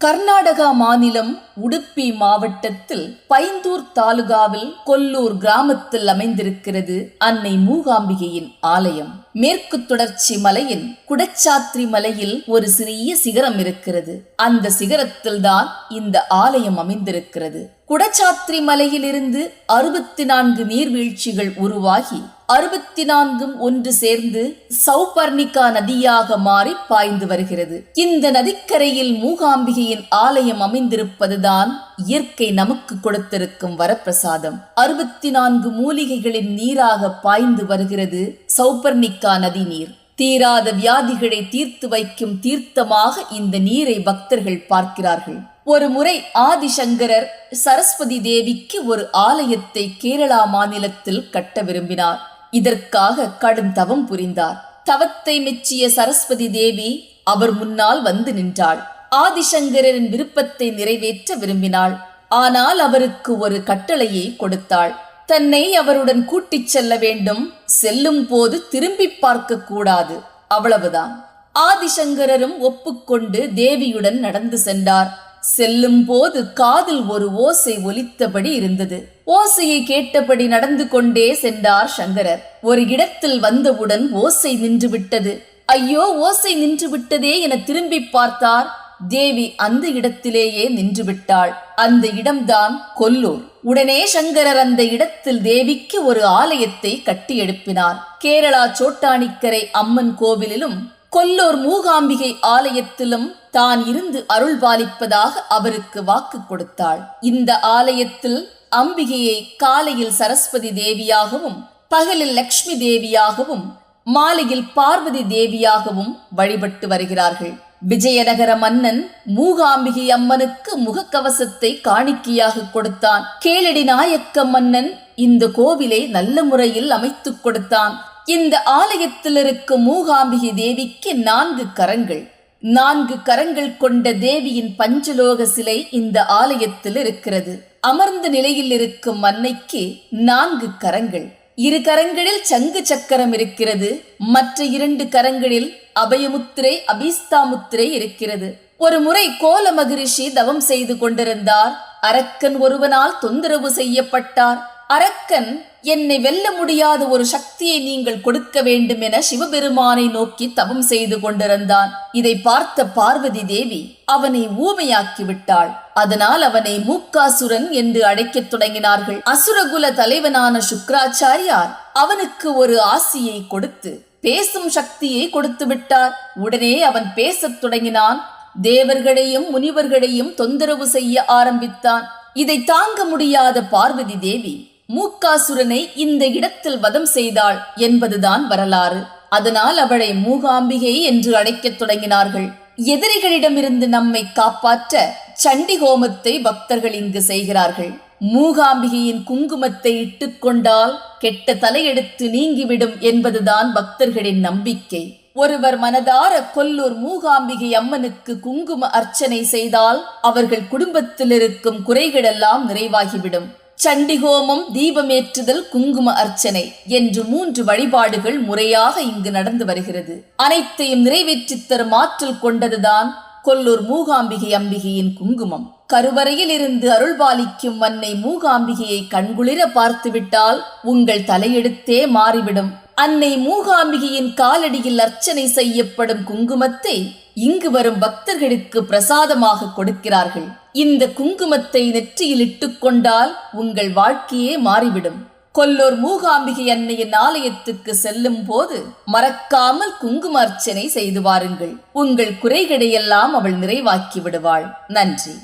கர்நாடகா மாநிலம் உடுப்பி மாவட்டத்தில் பைந்தூர் தாலுகாவில் கொல்லூர் கிராமத்தில் அமைந்திருக்கிறது அன்னை மூகாம்பிகையின் ஆலயம். மேற்கு தொடர்ச்சி மலையின் குடச்சாத்ரி மலையில் ஒரு சிறிய சிகரம் இருக்கிறது. அந்த சிகரத்தில் தான் இந்த ஆலயம் அமைந்திருக்கிறது. குடச்சாத்ரி மலையிலிருந்து அறுபத்தி நான்கு நீர்வீழ்ச்சிகள் உருவாகி அறுபத்தி நான்கும் ஒன்று சேர்ந்து சௌபர்ணிகா நதியாக மாறி பாய்ந்து வருகிறது. இந்த நதிக்கரையில் மூகாம்பிகையின் ஆலயம் அமைந்திருப்பதுதான் இயற்கை நமக்கு கொடுத்திருக்கும் வரப்பிரசாதம். அறுபத்தி நான்கு மூலிகைகளின் நீராக பாய்ந்து வருகிறது சௌபர்ணிகா நதி நீர். தீராத வியாதிகளை தீர்த்து வைக்கும் தீர்த்தமாக இந்த நீரை பக்தர்கள் பார்க்கிறார்கள். ஒரு முறை ஆதிசங்கரர் சரஸ்வதி தேவிக்கு ஒரு ஆலயத்தை கேரளா மாநிலத்தில் கட்ட விரும்பினார். இதற்காக கடும் தவம் புரிந்தார். தவத்தை மெச்சிய சரஸ்வதி தேவி அவர் முன்னால் வந்து நின்றாள். ஆதிசங்கரின் விருப்பத்தை நிறைவேற்ற விரும்பினாள். ஆனால் அவருக்கு ஒரு கட்டளையை கொடுத்தாள். தன்னை அவருடன் கூட்டிச் செல்ல வேண்டும் செல்லும் போது திரும்பி பார்க்க கூடாது அவ்வளவுதான். ஆதிசங்கரரும் ஒப்புக்கொண்டு தேவியுடன் நடந்து சென்றார். செல்லும் போது காதில் ஒரு ஓசை ஒலித்தபடி இருந்தது. ஓசையை கேட்டபடி நடந்து கொண்டே சென்றார் சங்கரர். ஒரு இடத்தில் வந்தவுடன் ஓசை நின்று விட்டது ஐயோ ஓசை நின்று விட்டதே என திரும்பி பார்த்தார். தேவி அந்த இடத்திலேயே நின்றுவிட்டாள். அந்த இடம்தான் கொல்லூர். உடனே சங்கரர் அந்த இடத்தில் தேவிக்கு ஒரு ஆலயத்தை கட்டி எழுப்பினார் கேரளா சோட்டானிக்கரை அம்மன் கோவிலிலும் கொல்லூர் மூகாம்பிகை ஆலயத்திலும் தான் இருந்து அருள் பாலிப்பதாக அவருக்கு வாக்கு கொடுத்தாள். இந்த ஆலயத்தில் அம்பிகையை காலையில் சரஸ்வதி தேவியாகவும் பகலில் லக்ஷ்மி தேவியாகவும் மாலையில் பார்வதி தேவியாகவும் வழிபட்டு வருகிறார்கள். விஜயநகர மன்னன் மூகாம்பிகை அம்மனுக்கு முகக்கவசத்தை காணிக்கையாக கொடுத்தான். கேளடி நாயக்க மன்னன் இந்த கோவிலை நல்ல முறையில் அமைத்துக் கொடுத்தான். இந்த ஆலயத்தில் இருக்கும் மூகாம்பிகை தேவிக்கு நான்கு கரங்கள். நான்கு கரங்கள் கொண்ட தேவியின் பஞ்சலோக சிலை இந்த ஆலயத்தில் இருக்கிறது அமர்ந்த நிலையில் இருக்கும் அன்னைக்கு நான்கு கரங்கள். இரு கரங்களில் சங்கு சக்கரம் இருக்கிறது. மற்ற இரண்டு கரங்களில் அபயமுத்திரை அபிஸ்தாமுத்திரை இருக்கிறது. ஒரு முறை கோல மகரிஷி தவம் செய்து கொண்டிருந்தார். அரக்கன் ஒருவனால் தொந்தரவு செய்யப்பட்டார். அரக்கன் என்னை வெல்ல முடியாத ஒரு சக்தியை நீங்கள் கொடுக்க வேண்டும் என சிவபெருமானை நோக்கி தவம் செய்து கொண்டிருந்தான். இதை பார்த்த பார்வதி தேவி அவனை ஊமையாக்கி விட்டாள். அதனால் அவனை மூக்காசுரன் என்று அழைக்கத் தொடங்கினார்கள். அசுரகுல தலைவனான சுக்ராச்சாரியார் அவனுக்கு ஒரு ஆசியை கொடுத்து பேசும் சக்தியை கொடுத்து விட்டார். உடனே அவன் பேசத் தொடங்கினான். தேவர்களையும் முனிவர்களையும் தொந்தரவு செய்ய ஆரம்பித்தான். இதை தாங்க முடியாத பார்வதி தேவி மூக்காசுரனை இந்த இடத்தில் வதம் செய்தாள் என்பதுதான் வரலாறு. அதனால் அவளை மூகாம்பிகை என்று அழைக்கத் தொடங்கினார்கள். எதிரிகளிடமிருந்து நம்மை காப்பாற்ற சண்டி ஹோமத்தை பக்தர்கள் இங்கு செய்கிறார்கள். மூகாம்பிகையின் குங்குமத்தை இட்டுக்கொண்டால் கெட்ட தலையெடுத்து நீங்கிவிடும் என்பதுதான் பக்தர்களின் நம்பிக்கை. ஒருவர் மனதார கொல்லூர் மூகாம்பிகை அம்மனுக்கு குங்கும அர்ச்சனை செய்தால் அவர்கள் குடும்பத்தில் இருக்கும் குறைகளெல்லாம் நிறைவாகிவிடும். சண்டிகோமம் தீபமேற்றுதல் குங்கும அர்ச்சனை என்று மூன்று வழிபாடுகள் முறையாக இங்கு நடந்து வருகிறது. அனைத்தையும் நிறைவேற்றித் தரும் ஆற்றல் கொண்டதுதான் கொல்லூர் மூகாம்பிகை அம்பிகையின் குங்குமம். கருவறையில் இருந்து அருள்பாலிக்கும் மன்னை மூகாம்பிகையை கண்குளிர பார்த்துவிட்டால் உங்கள் தலையெடுத்தே மாறிவிடும். அன்னை மூகாம்பிகையின் காலடியில் அர்ச்சனை செய்யப்படும் குங்குமத்தை இங்கு வரும் பக்தர்களுக்கு பிரசாதமாக கொடுக்கிறார்கள். இந்த குங்குமத்தை நெற்றியில் இட்டுக்கொண்டால் உங்கள் வாழ்க்கையே மாறிவிடும். கொல்லூர் மூகாம்பிகை அன்னையின் ஆலயத்துக்கு செல்லும் போது மறக்காமல் குங்கும அர்ச்சனை செய்து வாருங்கள். உங்கள் குறைகளையெல்லாம் அவள் நிறைவாக்கி விடுவாள். நன்றி.